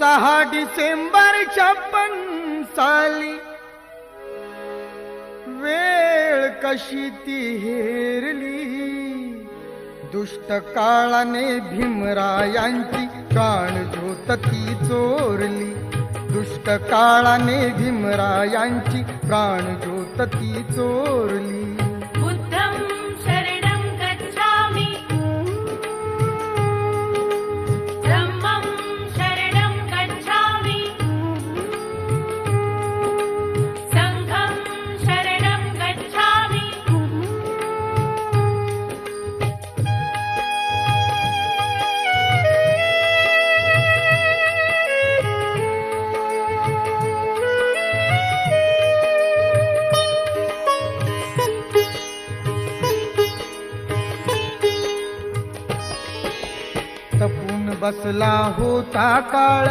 सहा डिसेंबर छप्पन साली वेळ कशी ती हेरली. दुष्ट काळाने भीमरायांची प्राण ज्योत ती चोरली. दुष्ट काळाने भीमरायांची प्राण ज्योत ती चोरली. बसला होता काळ.